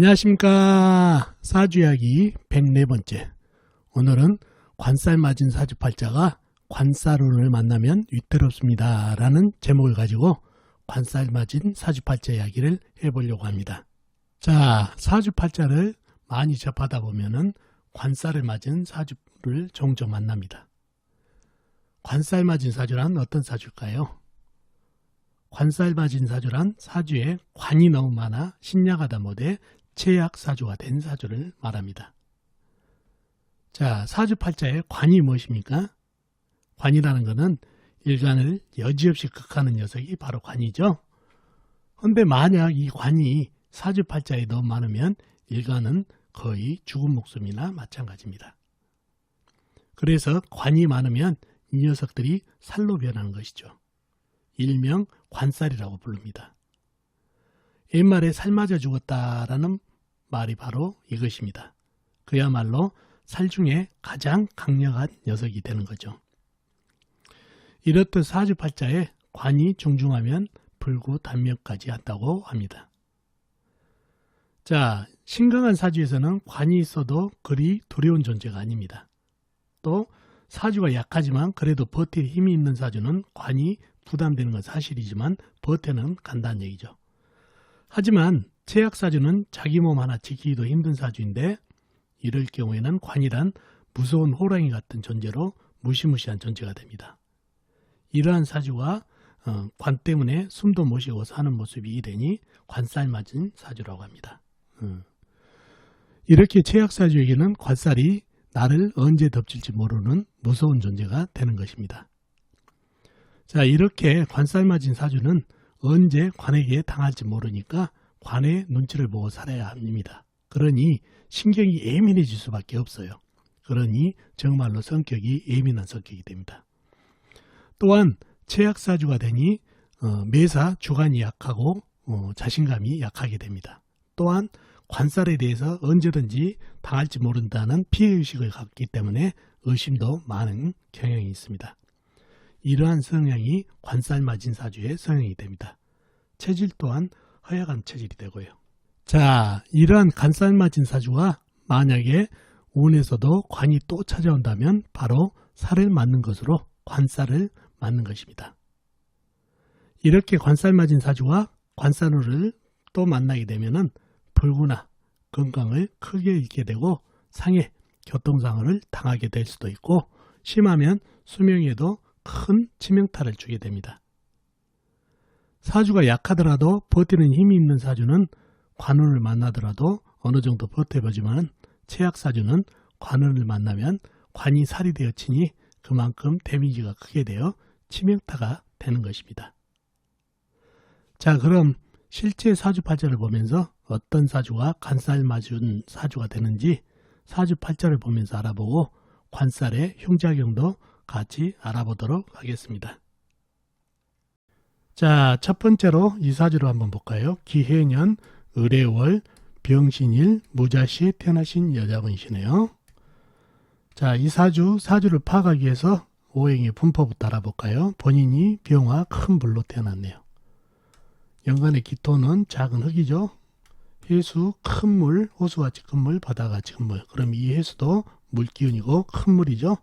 안녕하십니까. 사주이야기 104번째. 오늘은 관살 맞은 사주팔자가 관살운을 만나면 위태롭습니다. 라는 제목을 가지고 관살 맞은 사주팔자 이야기를 해보려고 합니다. 자 사주팔자를 많이 접하다 보면은 관살을 맞은 사주를 종종 만납니다. 관살 맞은 사주란 어떤 사주일까요? 관살 맞은 사주란 사주에 관이 너무 많아 신약하다 못해 최악 사주가 된 사주를 말합니다. 자, 사주팔자의 관이 무엇입니까? 관이라는 것은 일간을 여지없이 극하는 녀석이 바로 관이죠. 근데 만약 이 관이 사주팔자에 너무 많으면 일간은 거의 죽은 목숨이나 마찬가지입니다. 그래서 관이 많으면 이 녀석들이 살로 변하는 것이죠. 일명 관살이라고 부릅니다. 옛말에 살 맞아 죽었다라는 말이 바로 이것입니다. 그야말로 살 중에 가장 강력한 녀석이 되는 거죠. 이렇듯 사주팔자에 관이 중중하면 불구 단명까지 한다고 합니다. 자, 신강한 사주에서는 관이 있어도 그리 두려운 존재가 아닙니다. 또 사주가 약하지만 그래도 버틸 힘이 있는 사주는 관이 부담되는 건 사실이지만 버텨는 간다는 얘기죠. 하지만 최악 사주는 자기 몸 하나 지키기도 힘든 사주인데 이럴 경우에는 관이란 무서운 호랑이 같은 존재로 무시무시한 존재가 됩니다. 이러한 사주가 어, 관 때문에 숨도 못 쉬고 사는 모습이 이되니 관살 맞은 사주라고 합니다. 음. 이렇게 최악 사주에게는 관살이 나를 언제 덮칠지 모르는 무서운 존재가 되는 것입니다. 자, 이렇게 관살 맞은 사주는 언제 관에게 당할지 모르니까 관의 눈치를 보고 살아야 합니다. 그러니 신경이 예민해질 수밖에 없어요. 그러니 정말로 성격이 예민한 성격이 됩니다. 또한 최악사주가 되니 어, 매사 주관이 약하고 어, 자신감이 약하게 됩니다. 또한 관살에 대해서 언제든지 당할지 모른다는 피해의식을 갖기 때문에 의심도 많은 경향이 있습니다. 이러한 성향이 관살 맞은 사주의 성향이 됩니다. 체질 또한 허약한 체질이 되고요. 자, 이러한 관살 맞은 사주가 만약에 운에서도 관이 또 찾아온다면 바로 살을 맞는 것으로 관살을 맞는 것입니다. 이렇게 관살 맞은 사주와 관살을 또 만나게 되면은 불구나 건강을 크게 잃게 되고 상해 교통상을 당하게 될 수도 있고 심하면 수명에도 큰 치명타를 주게 됩니다. 사주가 약하더라도 버티는 힘이 있는 사주는 관운을 만나더라도 어느 정도 버텨보지만 최악 사주는 관운을 만나면 관이 살이 되어 치니 그만큼 데미지가 크게 되어 치명타가 되는 것입니다. 자 그럼 실제 사주 팔자를 보면서 어떤 사주가 관살 맞은 사주가 되는지 사주 팔자를 보면서 알아보고 관살의 흉작용도 같이 알아보도록 하겠습니다. 자, 첫 번째로 이 사주로 한번 볼까요? 기해년, 을해월, 병신일, 무자시에 태어나신 여자분이시네요. 자, 이 사주, 사주를 파악하기 위해서 오행의 분포부터 알아볼까요? 본인이 병화 큰 불로 태어났네요. 연간의 기토는 작은 흙이죠. 해수 큰 물, 호수같이 큰 물, 바다같이 큰 물. 그럼 이 해수도 물기운이고 큰 물이죠.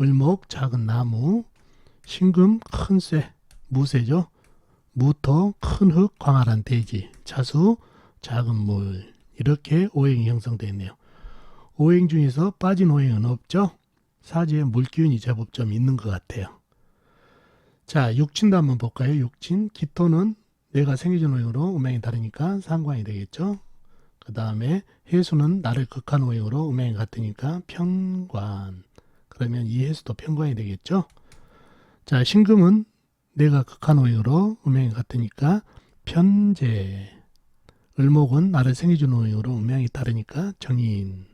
을목 작은 나무, 신금 큰 쇠, 무쇠죠. 무토 큰 흙, 광활한 대지, 자수 작은 물. 이렇게 오행이 형성되어 있네요. 오행 중에서 빠진 오행은 없죠. 사지에 물기운이 제법 좀 있는 것 같아요. 자, 육친도 한번 볼까요? 육친, 기토는 내가 생겨진 오행으로 음행이 다르니까 상관이 되겠죠. 그 다음에 해수는 나를 극한 오행으로 음행이 같으니까 평관. 그러면 이 해수도 평관이 되겠죠. 자, 신금은 내가 극한 오행으로 음행이 같으니까 편재. 을목은 나를 생겨준 오행으로 음행이 다르니까 정인.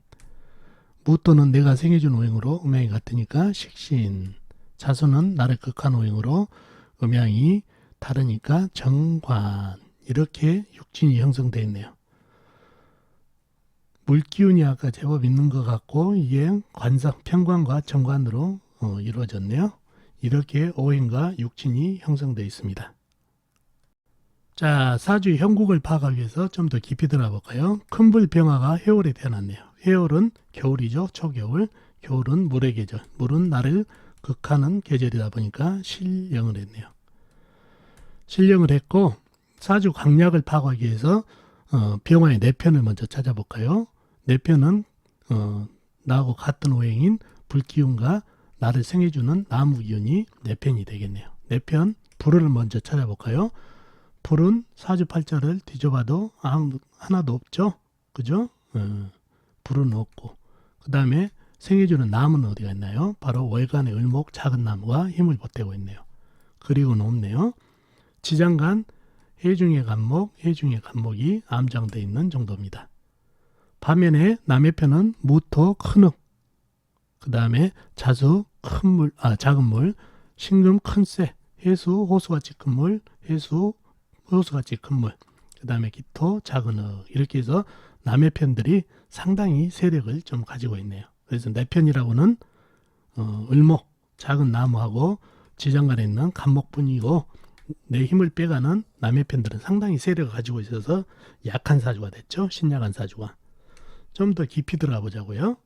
무토는 내가 생겨준 오행으로 음양이 같으니까 식신. 자수는 나를 극한 오행으로 음양이 다르니까 정관. 이렇게 육진이 형성되어 있네요. 물기운이 아까 제법 있는 것 같고 이게 관상 평관과 정관으로 어, 이루어졌네요. 이렇게 오행과 육진이 형성되어 있습니다. 자, 사주의 형국을 파악하기 위해서 좀 더 깊이 들어볼까요? 큰불 병화가 해월에 태어났네요. 해월은 겨울이죠. 초겨울. 겨울은 물의 계절. 물은 나를 극하는 계절이다 보니까 실령을 했네요. 실령을 했고 사주 강약을 파악하기 위해서 어, 병화의 네 편을 먼저 찾아볼까요? 네 편은 어, 나하고 같은 오행인 불기운과 나를 생해주는 나무 기운이 네 편이 되겠네요. 네편 불을 먼저 찾아볼까요? 불은 사주팔자를 뒤져봐도 아무 하나도 없죠. 그죠? 어, 불은 없고 그 다음에 생해주는 나무는 어디가 있나요? 바로 월간의 을목 작은 나무가 힘을 보태고 있네요. 그리고는 없네요. 지장간 해중의 간목, 해중의 간목이 암장되어 있는 정도입니다. 반면에 남의 편은 무토 큰흙, 그 다음에 자수 큰 물, 아 작은 물, 신금 큰새, 해수 호수같이 큰 물, 해수 호수같이 큰 물, 그 다음에 기토 작은 흙 이렇게 해서 남의 편들이 상당히 세력을 좀 가지고 있네요. 그래서 내 편이라고는 어, 을목 작은 나무하고 지장간에 있는 간목뿐이고 내 힘을 빼가는 남의 편들은 상당히 세력을 가지고 있어서 약한 사주가 됐죠. 신약한 사주가. 좀 더 깊이 들어가 보자고요.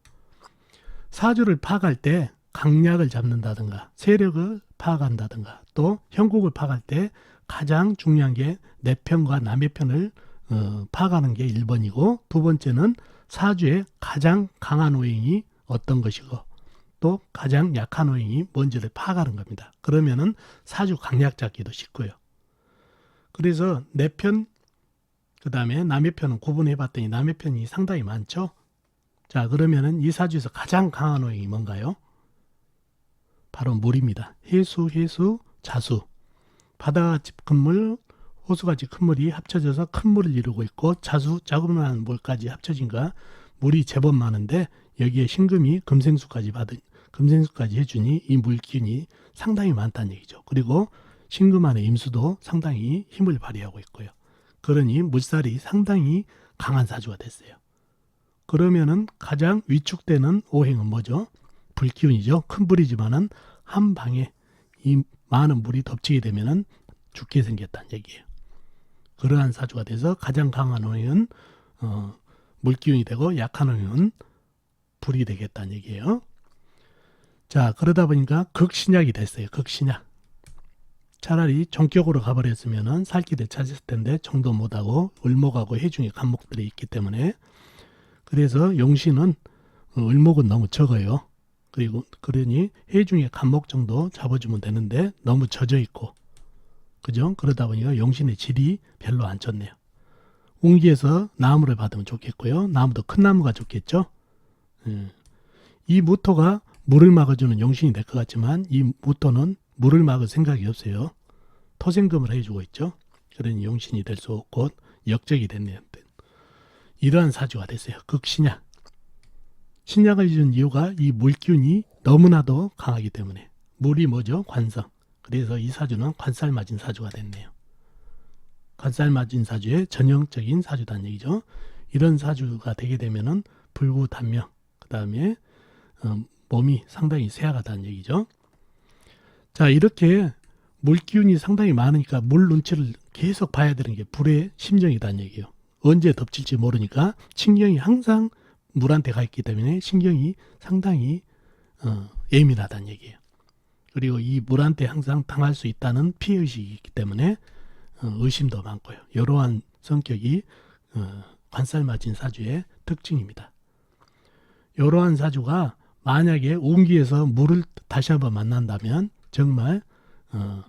사주를 파악할 때 강약을 잡는다든가 세력을 파악한다든가 또 형국을 파악할 때 가장 중요한 게 내 편과 남의 편을 어, 파악하는 게 1번이고 두 번째는 사주의 가장 강한 오행이 어떤 것이고 또 가장 약한 오행이 뭔지를 파악하는 겁니다. 그러면은 사주 강약 잡기도 쉽고요. 그래서 내 편, 그 다음에 남의 편은 구분해 봤더니 남의 편이 상당히 많죠. 자, 그러면은 이 사주에서 가장 강한 오행이 뭔가요? 바로 물입니다. 해수, 해수, 자수. 바다같이 큰 물, 호수같이 큰 물이 합쳐져서 큰 물을 이루고 있고 자수, 자그마한 물까지 합쳐진가 물이 제법 많은데 여기에 신금이 금생수까지 받은 금생수까지 해주니 이 물기운이 상당히 많다는 얘기죠. 그리고 신금 안의 임수도 상당히 힘을 발휘하고 있고요. 그러니 물살이 상당히 강한 사주가 됐어요. 그러면은 가장 위축되는 오행은 뭐죠? 불기운이죠. 큰 불이지만은 한 방에 이 많은 물이 덮치게 되면은 죽게 생겼다는 얘기예요. 그러한 사주가 돼서 가장 강한 오행은 어, 물기운이 되고 약한 오행은 불이 되겠다는 얘기예요. 자 그러다 보니까 극신약이 됐어요. 극신약. 차라리 전격으로 가버렸으면은 살길에 찾았을 텐데 정도 못하고 을목하고 해중에 간목들이 있기 때문에 그래서 용신은 어, 을목은 너무 적어요. 그리고 그러니 해중에 간목 정도 잡아주면 되는데 너무 젖어 있고 그죠? 그러다 보니까 용신의 질이 별로 안 좋네요. 웅기에서 나무를 받으면 좋겠고요. 나무도 큰 나무가 좋겠죠. 예. 이 무토가 물을 막아주는 용신이 될 것 같지만 이 무토는 물을 막을 생각이 없어요. 토생금을 해주고 있죠. 그러니 용신이 될 수 없고 역적이 됐네요. 이러한 사주가 됐어요. 극신약. 신약을 준 이유가 이 물기운이 너무나도 강하기 때문에 물이 뭐죠? 관성. 그래서 이 사주는 관살 맞은 사주가 됐네요. 관살 맞은 사주의 전형적인 사주단 얘기죠. 이런 사주가 되게 되면은 불구단명, 그 다음에 어, 몸이 상당히 쇠약하다는 얘기죠. 자 이렇게 물 기운이 상당히 많으니까 물 눈치를 계속 봐야 되는 게 불의 심정이다는 얘기예요. 언제 덮칠지 모르니까 신경이 항상 물한테 가 있기 때문에 신경이 상당히 어, 예민하다는 얘기예요. 그리고 이 물한테 항상 당할 수 있다는 피의식이 있기 때문에 어, 의심도 많고요. 이러한 성격이 어, 관살맞은 사주의 특징입니다. 이러한 사주가 만약에 운기에서 물을 다시 한번 만난다면 정말 어,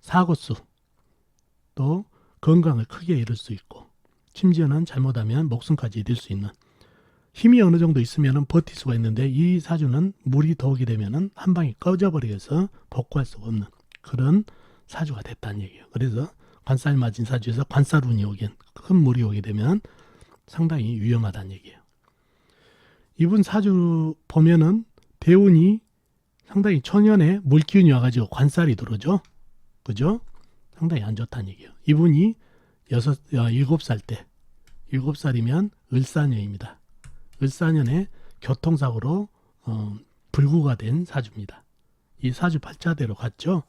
사고수 또 건강을 크게 잃을 수 있고 심지어는 잘못하면 목숨까지 잃을 수 있는 힘이 어느 정도 있으면 버틸 수가 있는데 이 사주는 물이 더 오게 되면 한 방에 꺼져버려서 복구할 수가 없는 그런 사주가 됐다는 얘기예요. 그래서 관살 맞은 사주에서 관살운이 오긴 큰 물이 오게 되면 상당히 위험하다는 얘기예요. 이분 사주 보면은 대운이 상당히 초년에 물기운이 와가지고 관살이 들어오죠. 그죠? 상당히 안 좋다는 얘기예요. 이분이 여섯, 아, 일곱 살 때, 일곱 살이면 을사년입니다. 을사년에 교통사고로 어, 불구가 된 사주입니다. 이 사주 팔자대로 갔죠.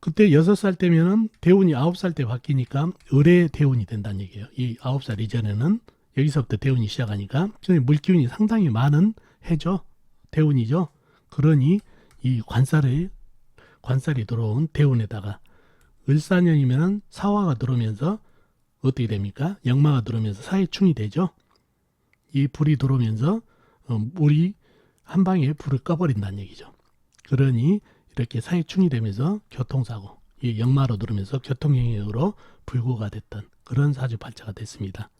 그때 여섯 살 때면은 대운이 아홉 살 때 바뀌니까 을의 대운이 된다는 얘기예요. 이 아홉 살 이전에는 여기서부터 대운이 시작하니까 물기운이 상당히 많은 해죠. 대운이죠. 그러니 이 관살이 관살이 들어온 대운에다가 을사년이면은 사화가 들어오면서 어떻게 됩니까? 역마가 들어오면서 사해충이 되죠. 이 불이 들어오면서 어, 물이 한 방에 불을 꺼버린다는 얘기죠. 그러니 이렇게 사해충이 되면서 교통사고, 이 역마로 들어오면서 교통영향으로 불구가 됐던 그런 사주팔자가 됐습니다.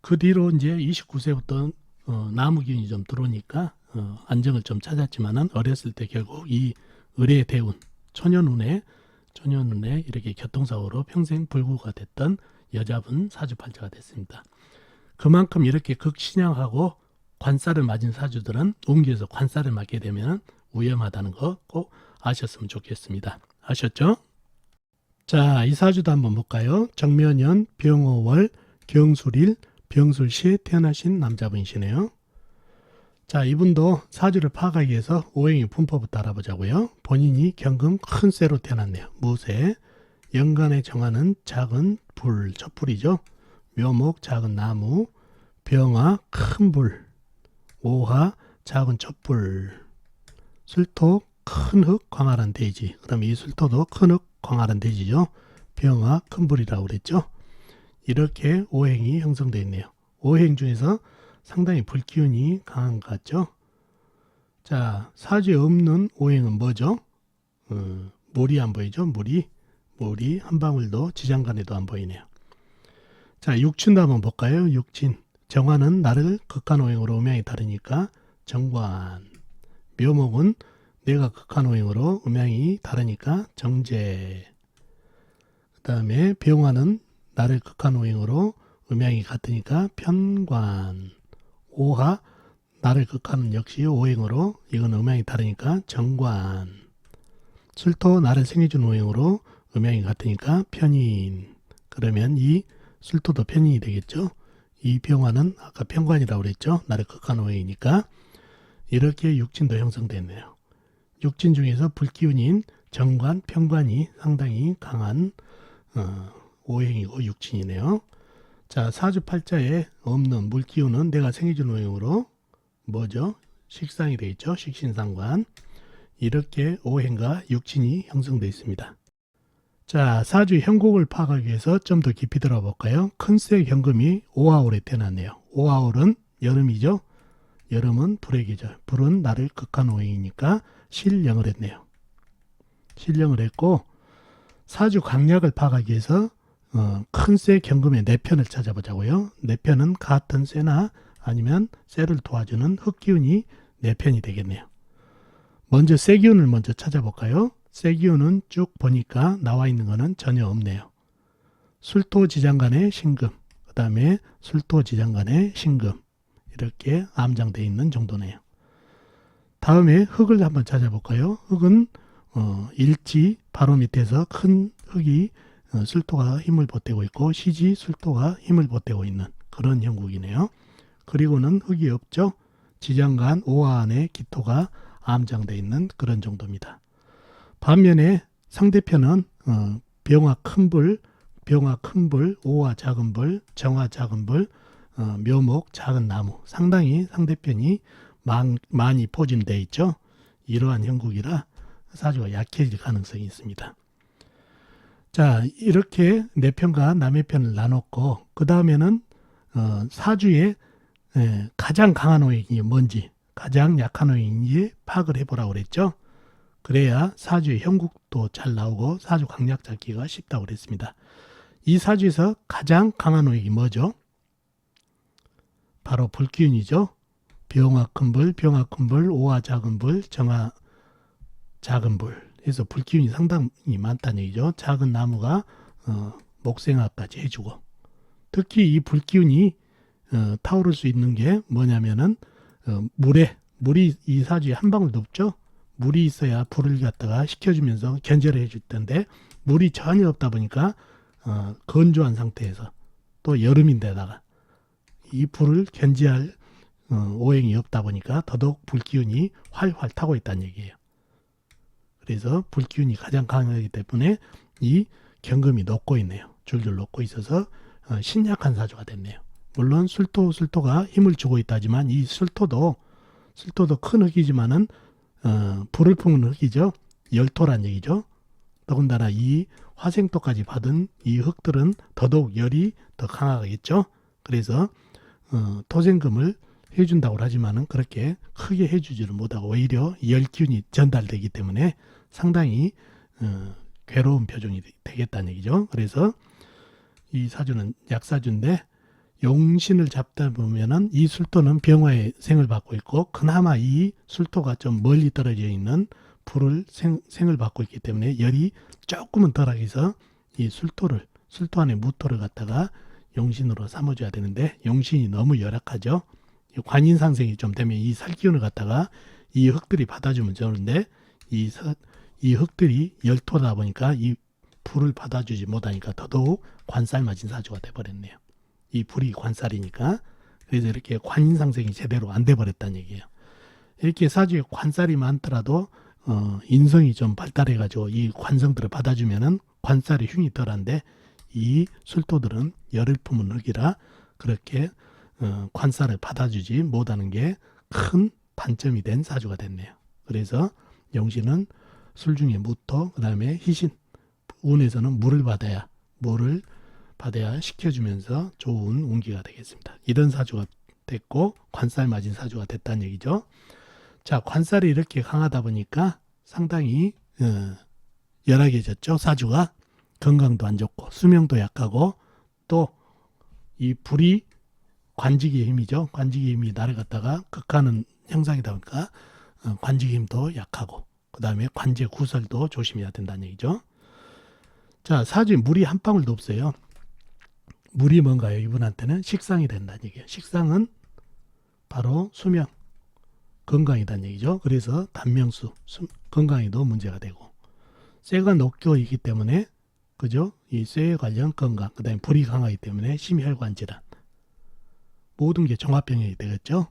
그 뒤로 이제 29세부터 어, 나무 기운이 좀 들어오니까 어, 안정을 좀 찾았지만은 어렸을 때 결국 이 을의 대운, 초년운에 초년운에 이렇게 교통사고로 평생 불구가 됐던 여자분 사주팔자가 됐습니다. 그만큼 이렇게 극신양하고 관살을 맞은 사주들은 옮겨서 관살을 맞게 되면 위험하다는 거 꼭 아셨으면 좋겠습니다. 아셨죠? 자, 이 사주도 한번 볼까요? 정면연, 병호월, 경술일, 병술시에 태어나신 남자분이시네요. 자, 이분도 사주를 파악하기 위해서 오행의 분포부터 알아보자고요. 본인이 경금 큰 쇠로 태어났네요. 무쇠, 연간에 정하는 작은 불, 촛불이죠. 묘목, 작은 나무, 병화, 큰 불, 오화, 작은 촛불, 술토, 큰 흙, 광활한 대지. 그다음에 이 술토도 큰 흙, 광활한 대지죠. 병화, 큰 불이라고 그랬죠. 이렇게 오행이 형성되어 있네요. 오행 중에서 상당히 불기운이 강한 것 같죠. 자, 사주에 없는 오행은 뭐죠? 어, 물이 안 보이죠? 물이. 물이 한 방울도 지장간에도 안 보이네요. 자, 육친도 한번 볼까요? 육친. 정화는 나를 극한 오행으로 음양이 다르니까 정관. 묘목은 내가 극한 오행으로 음양이 다르니까 정제. 그 다음에 병화는 나를 극한 오행으로 음양이 같으니까 편관. 오화 나를 극하는 역시 오행으로 이건 음양이 다르니까 정관. 술토 나를 생해준 오행으로 음양이 같으니까 편인. 그러면 이 술토도 편인이 되겠죠. 이 병화는 아까 편관이라고 그랬죠. 나를 극한 오행이니까 이렇게 육진도 형성됐네요. 육진 중에서 불기운인 정관, 편관이 상당히 강한 어, 오행이고 육진이네요. 자, 사주팔자에 없는 물기운은 내가 생해준 오행으로 뭐죠? 식상이 되어 있죠. 식신상관. 이렇게 오행과 육진이 형성되어 있습니다. 자, 사주 형국을 파악하기 위해서 좀 더 깊이 들어볼까요? 큰새 현금이 5하울에 태어났네요. 5하울은 여름이죠. 여름은 불의 계절. 불은 나를 극한 오행이니까 실령을 했네요. 실령을 했고 사주 강약을 파악하기 위해서 어, 큰쇠 경금의 네 편을 찾아보자고요. 네 편은 같은 쇠나 아니면 쇠를 도와주는 흙기운이 네 편이 되겠네요. 먼저 쇠 기운을 먼저 찾아볼까요? 쇠 기운은 쭉 보니까 나와 있는 거는 전혀 없네요. 술토 지장간의 신금, 그 다음에 술토 지장간의 신금 이렇게 암장되어 있는 정도네요. 다음에 흙을 한번 찾아볼까요? 흙은 어, 일지 바로 밑에서 큰 흙이 어, 술토가 힘을 보태고 있고 시지 술토가 힘을 보태고 있는 그런 형국이네요. 그리고는 흙이 없죠. 지장간 오화 안에 기토가 암장되어 있는 그런 정도입니다. 반면에 상대편은 어, 병화 큰 불, 병화 큰 불, 오화 작은 불, 정화 작은 불, 어, 묘목 작은 나무 상당히 상대편이 많, 많이 포진되어 있죠. 이러한 형국이라 사주가 약해질 가능성이 있습니다. 자, 이렇게 내 편과 남의 편을 나눴고, 그 다음에는, 어, 사주의 에, 가장 강한 오행이 뭔지, 가장 약한 오행인지 파악을 해보라고 그랬죠. 그래야 사주의 형국도 잘 나오고 사주 강약 잡기가 쉽다고 그랬습니다. 이 사주에서 가장 강한 오행이 뭐죠? 바로 불기운이죠. 병화 큰 불, 병화 큰 불, 오화 작은 불, 정화 작은 불. 그래서 불기운이 상당히 많다는 얘기죠. 작은 나무가 어, 목생화까지 해주고 특히 이 불기운이 어, 타오를 수 있는 게 뭐냐면은 어, 물에 물이 이 사주에 한 방울도 없죠. 물이 있어야 불을 갖다가 식혀주면서 견제를 해줄 텐데 물이 전혀 없다 보니까 어, 건조한 상태에서 또 여름인데다가 이 불을 견제할 어, 오행이 없다 보니까 더더욱 불기운이 활활 타고 있다는 얘기예요. 그래서 불기운이 가장 강하기 때문에 이 경금이 녹고 있네요. 줄줄 녹고 있어서 어, 신약한 사주가 됐네요. 물론 술토 술토가 힘을 주고 있다지만 이 술토도 술토도 큰 흙이지만은 어, 불을 품은 흙이죠. 열토란 얘기죠. 더군다나 이 화생토까지 받은 이 흙들은 더더욱 열이 더 강하겠죠. 그래서 어, 토생금을 해준다고 하지만은 그렇게 크게 해주지를 못하고 오히려 열 기운이 전달되기 때문에 상당히 어, 괴로운 표정이 되겠다는 얘기죠. 그래서 이 사주는 약사주인데 용신을 잡다 보면은 이 술토는 병화의 생을 받고 있고 그나마 이 술토가 좀 멀리 떨어져 있는 불을 생, 생을 받고 있기 때문에 열이 조금은 덜하게 해서 이 술토를 술토 안에 무토를 갖다가 용신으로 삼아줘야 되는데 용신이 너무 열악하죠. 이 관인 상승이 좀 되면 이 살기운을 갖다가 이 흙들이 받아주면 좋은데 이, 서- 이 흙들이 열토다 보니까 이 불을 받아주지 못하니까 더더욱 관살 맞은 사주가 돼버렸네요. 이 불이 관살이니까 그래서 이렇게 관인 상승이 제대로 안 돼버렸다는 얘기예요. 이렇게 사주에 관살이 많더라도 어, 인성이 좀 발달해가지고 이 관성들을 받아주면은 관살의 흉이 덜한데 이 술토들은 열을 품은 흙이라 그렇게 어, 관살을 받아주지 못하는 게 큰 단점이 된 사주가 됐네요. 그래서 영신은 술 중에 무토, 그 다음에 희신, 운에서는 물을 받아야 물을 받아야 식혀주면서 좋은 운기가 되겠습니다. 이런 사주가 됐고 관살 맞은 사주가 됐다는 얘기죠. 자, 관살이 이렇게 강하다 보니까 상당히 어, 열악해졌죠. 사주가 건강도 안 좋고 수명도 약하고 또 이 불이 관직의 힘이죠. 관직의 힘이 갖다가 극하는 형상이다 보니까 어, 관직의 힘도 약하고 그 다음에 관제 구설도 조심해야 된다는 얘기죠. 자, 사주에 물이 한 방울도 없어요. 물이 뭔가요? 이분한테는 식상이 된다는 얘기예요. 식상은 바로 수명, 건강이다는 얘기죠. 그래서 단명수, 수- 건강에도 문제가 되고 쇠가 녹고 있기 때문에 그죠? 이 쇠에 관련 건강, 그 다음에 불이 강하기 때문에 심혈관 질환 모든 게 종합병이 되겠죠.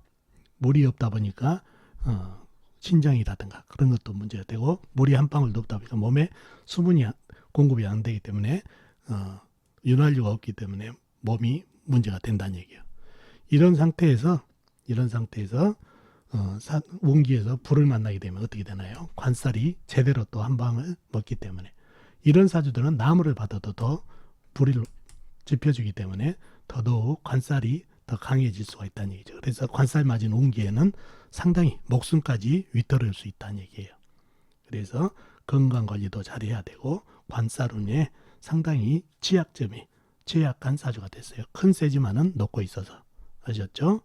물이 없다 보니까 어, 신장이라든가 그런 것도 문제가 되고 물이 한 방울도 없다 보니까 몸에 수분이 안- 공급이 안 되기 때문에 어, 윤활유가 없기 때문에 몸이 문제가 된다는 얘기예요. 이런 상태에서 이런 상태에서 어, 사- 운기에서 불을 만나게 되면 어떻게 되나요? 관살이 제대로 또 한 방을 먹기 때문에 이런 사주들은 나무를 받아도 더 불을 지펴주기 때문에 더더욱 관살이 더 강해질 수가 있다는 얘기죠. 그래서 관살 맞은 운기에는 상당히 목숨까지 위태로울 수 있다는 얘기예요. 그래서 건강 관리도 잘해야 되고 관살운에 상당히 취약점이 취약한 사주가 됐어요. 큰 세지만은 높고 있어서 아셨죠?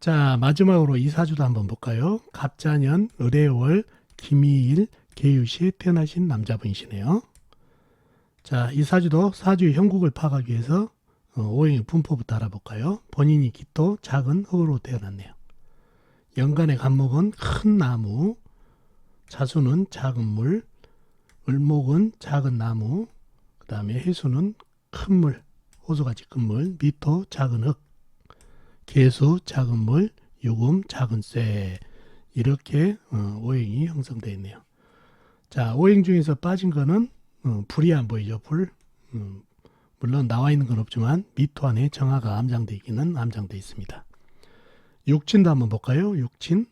자 마지막으로 이 사주도 한번 볼까요? 갑자년 을해월 김이일 개유시에 태어나신 남자분이시네요. 자 이 사주도 사주의 형국을 파악하기 위해서 어, 오행의 분포부터 알아볼까요? 본인이 기토 작은 흙으로 태어났네요. 연간의 간목은 큰 나무, 자수는 작은 물, 을목은 작은 나무, 그 다음에 해수는 큰 물, 호수같이 큰 물, 미토 작은 흙, 개수 작은 물, 유금 작은 쇠 이렇게 어, 오행이 형성되어 있네요. 자 오행 중에서 빠진 거는 어, 불이 안 보이죠. 불 음, 물론 나와 있는 건 없지만 미토 안에 정화가 암장되어 있기는 암장되어 있습니다. 육친도 한번 볼까요? 육친.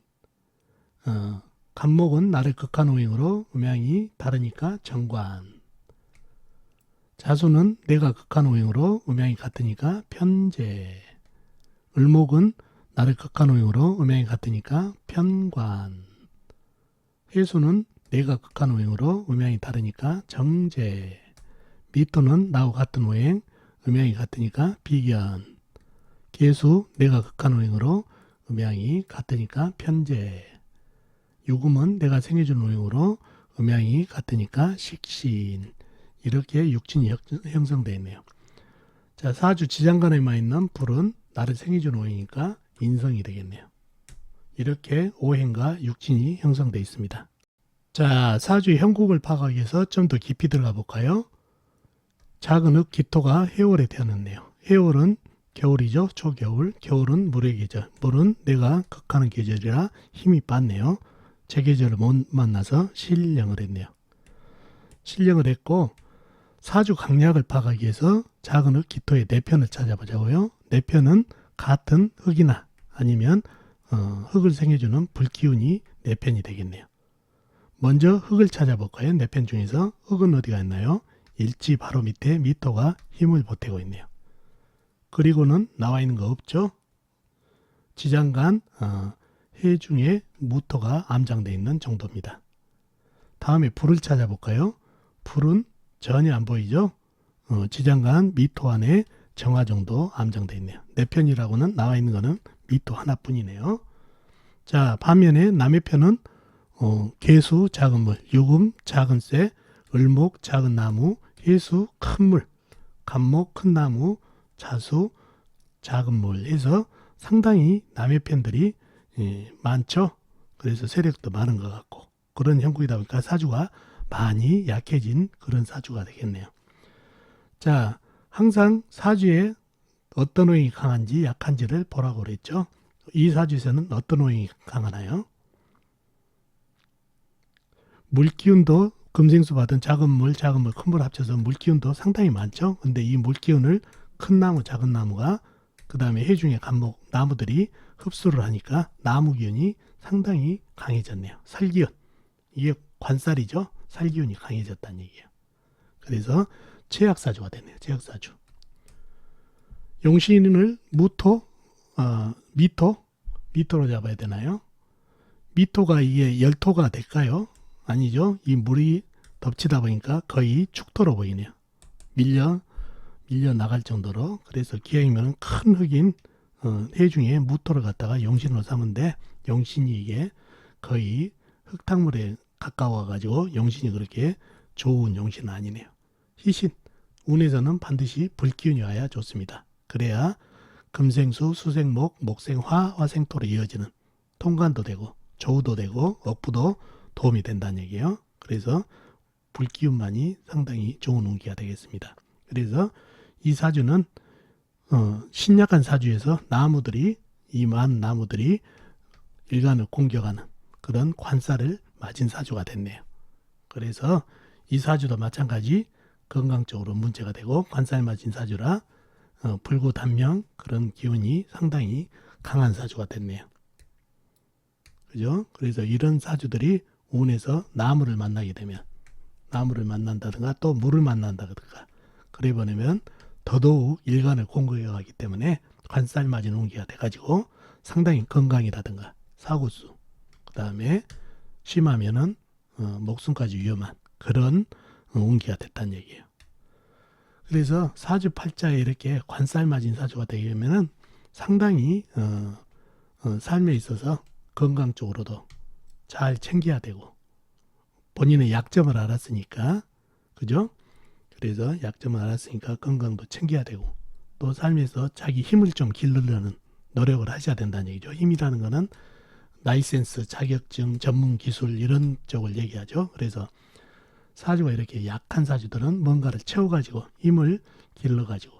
어, 간목은 나를 극한 오행으로 음양이 다르니까 정관. 자수는 내가 극한 오행으로 음양이 같으니까 편제. 을목은 나를 극한 오행으로 음양이 같으니까 편관. 해수는 내가 극한 오행으로 음양이 다르니까 정제 미토는 나와 같은 오행 음양이 같으니까 비견 개수 내가 극한 오행으로 음양이 같으니까 편제 유금은 내가 생해준 오행으로 음양이 같으니까 식신 이렇게 육친이 형- 형성되어 있네요. 자 사주 지장간에만 있는 불은 나를 생해준 오행이니까 인성이 되겠네요. 이렇게 오행과 육친이 형성되어 있습니다. 자 사주의 형국을 파악하기 위해서 좀 더 깊이 들어가 볼까요? 작은 흙 기토가 해월에 태어났네요. 해월은 겨울이죠. 초겨울. 겨울은 물의 계절. 물은 내가 극하는 계절이라 힘이 빠네요. 재계절을 못 만나서 실령을 했네요. 실령을 했고 사주 강약을 파악하기 위해서 작은 흙 기토의 네 편을 찾아보자고요. 네 편은 같은 흙이나 아니면 어, 흙을 생겨주는 불기운이 네 편이 되겠네요. 먼저 흙을 찾아볼까요? 네편 중에서 흙은 어디가 있나요? 일지 바로 밑에 미토가 힘을 보태고 있네요. 그리고는 나와 있는 거 없죠? 지장간 어, 해중에 무토가 암장되어 있는 정도입니다. 다음에 불을 찾아볼까요? 불은 전혀 안 보이죠? 어, 지장간 미토 안에 정화 정도 암장되어 있네요. 내 편이라고는 나와 있는 거는 미토 하나뿐이네요. 자 반면에 남의 편은 어, 개수 작은 물, 유금 작은 쇠, 을목 작은 나무, 해수 큰 물, 간목 큰 나무, 자수 작은 물 해서 상당히 남의 편들이 예, 많죠. 그래서 세력도 많은 것 같고 그런 형국이다 보니까 사주가 많이 약해진 그런 사주가 되겠네요. 자, 항상 사주에 어떤 오행이 강한지 약한지를 보라고 그랬죠. 이 사주에서는 어떤 오행이 강하나요? 물기운도 금생수 받은 작은 물, 작은 물, 큰 물 합쳐서 물기운도 상당히 많죠. 근데 이 물기운을 큰 나무, 작은 나무가 그 다음에 해중의 간목 나무들이 흡수를 하니까 나무 기운이 상당히 강해졌네요. 살기운. 이게 관살이죠. 살기운이 강해졌다는 얘기예요. 그래서 최악사주가 됐네요. 최악사주. 용신을 무토, 어, 미토, 미토로 잡아야 되나요? 미토가 이게 열토가 될까요? 아니죠. 이 물이 덮치다 보니까 거의 축토로 보이네요. 밀려 밀려 나갈 정도로 그래서 기왕이면 큰 흙인 어, 해중에 무토를 갖다가 용신으로 삼은데 용신이 이게 거의 흙탕물에 가까워 가지고 용신이 그렇게 좋은 용신은 아니네요. 희신 운에서는 반드시 불기운이 와야 좋습니다. 그래야 금생수, 수생목, 목생화, 화생토로 이어지는 통관도 되고 조우도 되고 억부도 도움이 된다는 얘기예요. 그래서 불기운만이 상당히 좋은 운기가 되겠습니다. 그래서 이 사주는 어, 신약한 사주에서 나무들이 이만 나무들이 일간을 공격하는 그런 관살을 맞은 사주가 됐네요. 그래서 이 사주도 마찬가지 건강적으로 문제가 되고 관살 맞은 사주라 어, 불구 단명 그런 기운이 상당히 강한 사주가 됐네요. 그죠? 그래서 이런 사주들이 운에서 나무를 만나게 되면 나무를 만난다든가 또 물을 만난다든가 그래 버리면 더더욱 일간을 공격하기 때문에 관살 맞은 운기가 돼가지고 상당히 건강이라든가 사고수 그 다음에 심하면은 어, 목숨까지 위험한 그런 어, 운기가 됐다는 얘기예요. 그래서 사주 팔자에 이렇게 관살 맞은 사주가 되면은 상당히 어, 어, 삶에 있어서 건강 쪽으로도 잘 챙겨야 되고 본인의 약점을 알았으니까 그죠? 그래서 약점을 알았으니까 건강도 챙겨야 되고 또 삶에서 자기 힘을 좀 기르려는 노력을 하셔야 된다는 얘기죠. 힘이라는 거는 라이센스, 자격증, 전문 기술 이런 쪽을 얘기하죠. 그래서 사주가 이렇게 약한 사주들은 뭔가를 채워가지고 힘을 길러가지고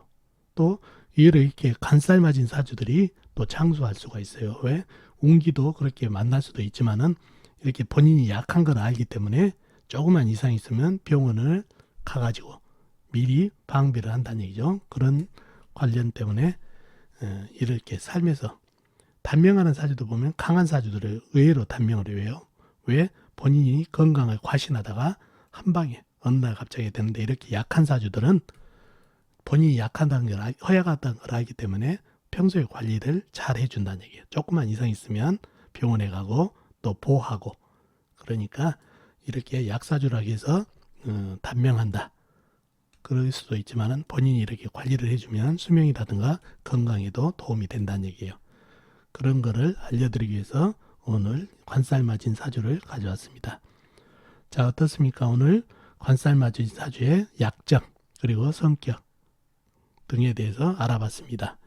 또 이렇게 간살 맞은 사주들이 또 창수할 수가 있어요. 왜? 운기도 그렇게 만날 수도 있지만은 이렇게 본인이 약한 걸 알기 때문에 조그만 이상이 있으면 병원을 가가지고 미리 방비를 한다는 얘기죠. 그런 관련 때문에 어, 이렇게 삶에서 단명하는 사주도 보면 강한 사주들을 의외로 단명을 해요. 왜? 본인이 건강을 과신하다가 한 방에 어느 날 갑자기 되는데 이렇게 약한 사주들은 본인이 약하다는 걸 알- 허약하다는 걸 알기 때문에 평소에 관리를 잘 해준다는 얘기예요. 조금만 이상 있으면 병원에 가고 또 보하고 그러니까 이렇게 약사주라고 해서 어, 단명한다. 그럴 수도 있지만은 본인이 이렇게 관리를 해주면 수명이라든가 건강에도 도움이 된다는 얘기예요. 그런 거를 알려드리기 위해서 오늘 관살 맞은 사주를 가져왔습니다. 자 어떻습니까? 오늘 관살 맞은 사주의 약점 그리고 성격 등에 대해서 알아봤습니다.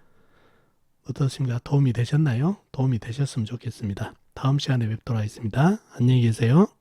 어떻습니까? 도움이 되셨나요? 도움이 되셨으면 좋겠습니다. 다음 시간에 뵙도록 하겠습니다. 안녕히 계세요.